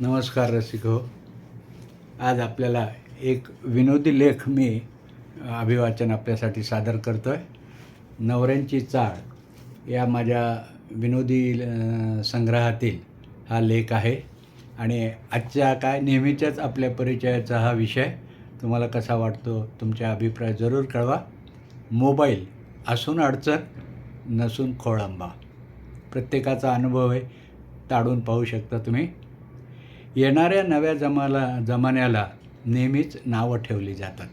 नमस्कार रसिक. हो आज आपल्याला एक विनोदी लेख मी अभिवाचन आपल्यासाठी सादर करतो आहे नवऱ्यांची चाळ या माझ्या विनोदी संग्रहातील हा लेख आहे. आणि आजच्या काय नेहमीच्याच आपल्या परिचयाचा हा विषय तुम्हाला कसा वाटतो तुमच्या अभिप्राय जरूर कळवा. मोबाईल असून अडचण नसून खोळंबा. प्रत्येकाचा अनुभव आहे ताडून पाहू शकता तुम्ही. येणाऱ्या नव्या जमाला जमान्याला नेहमीच नावं ठेवली जातात.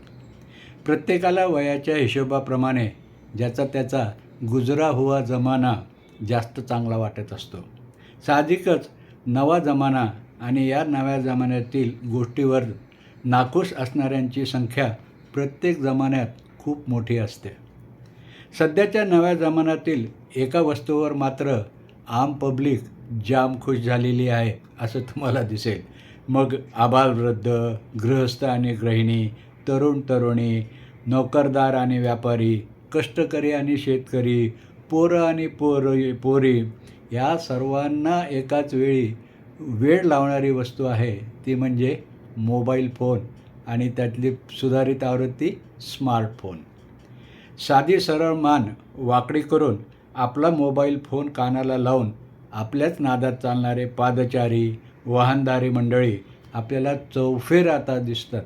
प्रत्येकाला वयाच्या हिशोबाप्रमाणे ज्याचा त्याचा गुजरा हुआ जमाना जास्त चांगला वाटत असतो. साहजिकच नवा जमाना आणि या नव्या जमान्यातील गोष्टीवर नाखुश असणाऱ्यांची संख्या प्रत्येक जमान्यात खूप मोठी असते. सध्याच्या नव्या जमान्यातील एका वस्तूवर मात्र आम पब्लिक जाम खुश झालेली आहे असं तुम्हाला दिसेल. मग आबालवृद्ध गृहस्थ आणि गृहिणी तरुण तरुणी नोकरदार आणि व्यापारी कष्टकरी आणि शेतकरी पोरं आणि पोर पोरी या सर्वांना एकाच वेळी वेळ लावणारी वस्तू आहे ती म्हणजे मोबाईल फोन आणि त्यातली सुधारित आवृत्ती स्मार्टफोन. साधी सरळ मान वाकडी करून आपला मोबाईल फोन कानाला लावून आपल्याच नादात चालणारे पादचारी वाहनदारी मंडळी आपल्याला चौफेर आता दिसतात.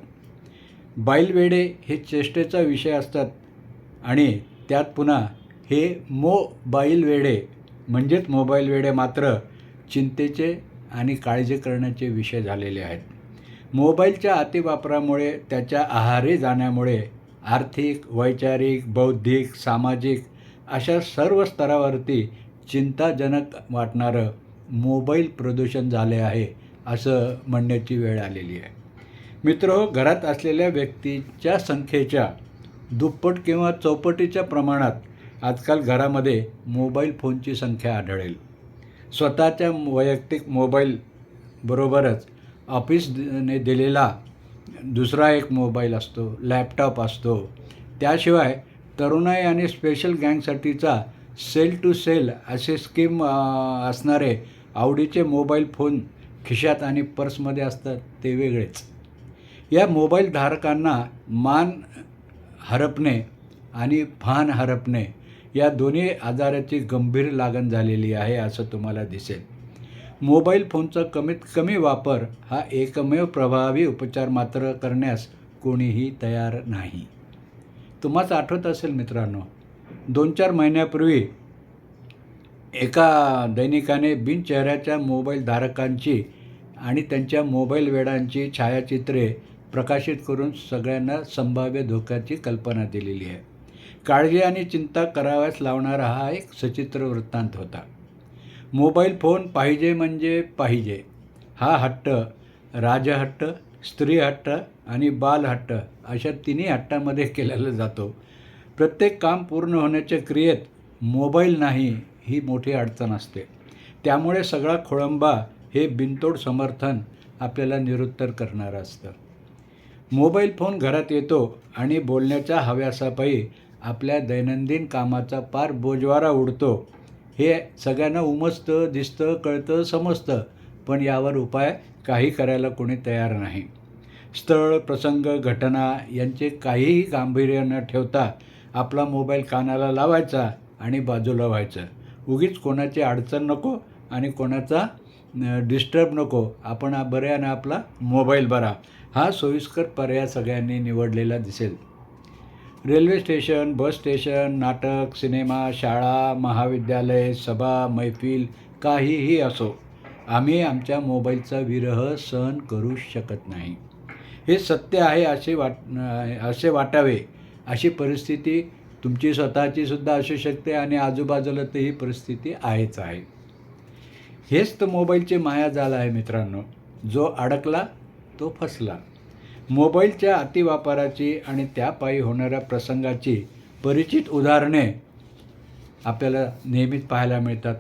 बैलवेडे हे चेष्टेचा विषय असतात आणि त्यात पुन्हा हे मोबाईल बैलवेडे म्हणजेच मोबाईल वेडे मात्र चिंतेचे आणि काळजी करण्याचे विषय झालेले आहेत. मोबाईलच्या अतिवापरामुळे त्याच्या आहारी जाण्यामुळे आर्थिक वैचारिक बौद्धिक सामाजिक अशा सर्व स्तरावरती चिंताजनक वाटणारं मोबाईल प्रदूषण झाले आहे असं म्हणण्याची वेळ आलेली आहे. मित्र घरात असलेल्या व्यक्तीच्या संख्येच्या दुप्पट किंवा चौपटीच्या प्रमाणात आजकाल घरामध्ये मोबाईल फोनची संख्या आढळेल. स्वतःच्या वैयक्तिक मोबाईल बरोबरच ऑफिसने दिलेला दुसरा एक मोबाईल असतो लॅपटॉप असतो. त्याशिवाय तरुणाई आणि स्पेशल गँगसाठीचा सेल टू सेल असे स्कीम असणारे आवडीचे मोबाईल फोन खिशात आणि पर्समध्ये असतात ते वेगळेच. या मोबाईल धारकांना मान हरपणे आणि भान हरपणे या दोन्ही आजाराची गंभीर लागण झालेली आहे असं तुम्हाला दिसेल. मोबाईल फोनचा कमीत कमी वापर हा एकमेव प्रभावी उपचार मात्र करण्यास कोणीही तयार नाही. तुम्हाच आठवत असेल मित्रांनो दोन चार महिन्यापूर्वी एका दैनिकाने बिनचेहऱ्याच्या मोबाईल धारकांची आणि त्यांच्या मोबाईल वेडांची छायाचित्रे प्रकाशित करून सगळ्यांना संभाव्य धोक्याची कल्पना दिलेली आहे. काळजी आणि चिंता कराव्यास लावणारा हा एक सचित्र वृत्तांत होता. मोबाईल फोन पाहिजे म्हणजे पाहिजे हा हट्ट राजहट्ट स्त्री हट्ट आणि बालहट्ट अशा तिन्ही हट्टामध्ये केलेला जातो. प्रत्येक काम पूर्ण होण्याच्या क्रियेत मोबाईल नाही ही मोठी अडचण असते. त्यामुळे सगळा खोळंबा हे बिनतोड समर्थन आपल्याला निरुत्तर करणारं असतं. मोबाईल फोन घरात येतो आणि बोलण्याच्या हव्यासापायी आपल्या दैनंदिन कामाचा पार बोजवारा उडतो. हे सगळ्यांना उमजतं दिसतं कळतं समजतं पण यावर उपाय काही करायला कोणी तयार नाही. स्थळ प्रसंग घटना यांचे काहीही गांभीर्य न ठेवता आपला मोबाईल कानाला लावायचा आणि बाजूला व्हायचं. उगीच कोणाची अडचण नको आणि कोणाचा डिस्टर्ब नको. आपण बऱ्यानं आपला मोबाईल बरा. हा सोयीस्कर पर्याय सगळ्यांनी निवडलेला दिसेल. रेल्वे स्टेशन बस स्टेशन नाटक सिनेमा शाळा महाविद्यालय सभा मैफिल काहीही असो आम्ही आमच्या मोबाईलचा विरह सहन करू शकत नाही. हे सत्य आहे असे वाट असे वाटावे. अशी परिस्थिती तुमची स्वतःची सुद्धा असू शकते आणि आजूबाजूला तर ही परिस्थिती आहेच आहे. हेच तर मोबाईलचे मायाजाल आहे मित्रांनो. जो अडकला तो फसला. मोबाईलच्या अतिवापराची आणि त्यापायी होणाऱ्या प्रसंगाची परिचित उदाहरणे आपल्याला नेहमीच पाहायला मिळतात.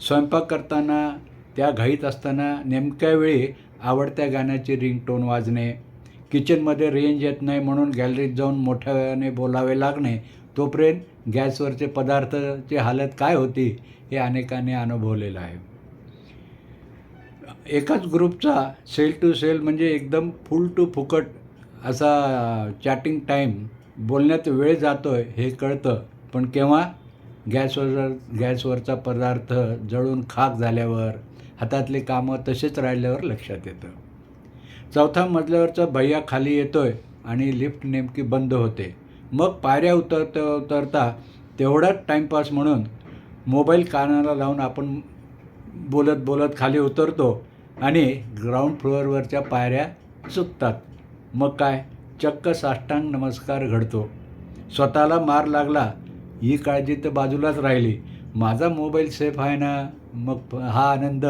स्वयंपाक करताना त्या घाईत असताना नेमक्या वेळी आवडत्या गाण्याची रिंगटोन वाजणे किचनमध्ये रेंज येत नाही म्हणून गॅलरीत जाऊन मोठ्या वेळाने बोलावे लागणे. तोपर्यंत गॅसवरचे पदार्थाची हालत काय होती हे अनेकांनी अनुभवलेलं आहे. एकाच ग्रुपचा सेल टू सेल म्हणजे एकदम फुल टू फुकट असा चॅटिंग टाईम बोलण्यात वेळ जातो आहे हे कळतं. पण केव्हा? गॅसवर गॅसवरचा पदार्थ जळून खाक झाल्यावर हातातले कामं तसेच राहिल्यावर लक्षात येतं. चौथ्या मजल्यावरचा भैया खाली येतोय आणि लिफ्ट नेमकी बंद होते. मग पायऱ्या उतरता उतरता तेवढाच टाईमपास म्हणून मोबाईल कानाला लावून आपण बोलत बोलत खाली उतरतो आणि ग्राउंड फ्लोअरवरच्या पायऱ्या चुकतात मग काय? चक्क साष्टांग नमस्कार घडतो. स्वतःला मार लागला ही काळजी तर बाजूलाच राहिली. माझा मोबाईल सेफ आहे ना? मग हा आनंद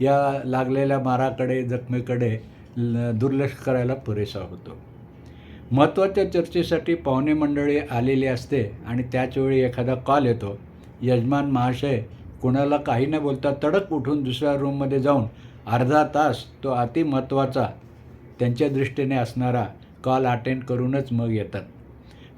या लागलेल्या माराकडे जखमेकडे दुर्लक्ष करायला पुरेसा होतो. महत्त्वाच्या चर्चेसाठी पाहुणे मंडळी आलेली असते आणि त्याचवेळी एखादा कॉल येतो. यजमान महाशय कुणाला काही न बोलता तडक उठून दुसऱ्या रूममध्ये जाऊन अर्धा तास तो अति महत्त्वाचा त्यांच्या दृष्टीने असणारा कॉल अटेंड करूनच मग येतात.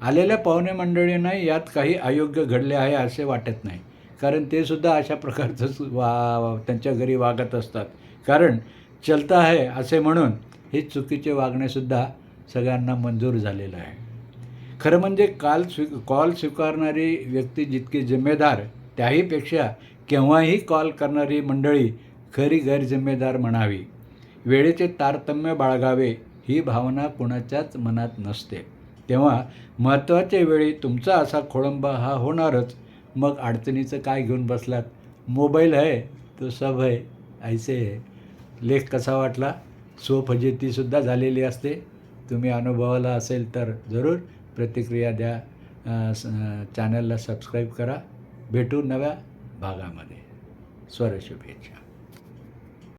आलेल्या पाहुणे मंडळींना यात काही अयोग्य घडले आहे असे वाटत नाही. कारण ते सुद्धा अशा प्रकारचंच वा त्यांच्या घरी वागत असतात. कारण चलता आहे असे म्हणून हे चुकीचे वागणेसुद्धा सगळ्यांना मंजूर झालेलं आहे. खरं म्हणजे काल स्वी कॉल स्वीकारणारी व्यक्ती जितकी जिम्मेदार त्याहीपेक्षा केव्हाही कॉल करणारी मंडळी खरी गैरजिम्मेदार म्हणावी. वेळेचे तारतम्य बाळगावे ही भावना कुणाच्याच मनात नसते. तेव्हा महत्त्वाच्या वेळी तुमचा असा खोळंबा हा होणारच. मग अडचणीचं काय घेऊन बसलात? मोबाईल आहे तो सब आहे ऐसे आहे. लेख कसा वाटला? स्वफजितीसुद्धा झालेली असते. तुम्ही अनुभवाला असेल तर जरूर प्रतिक्रिया द्या. स- चॅनलला सबस्क्राईब करा. भेटू नव्या भागामध्ये. स्वरशुभेच्छा.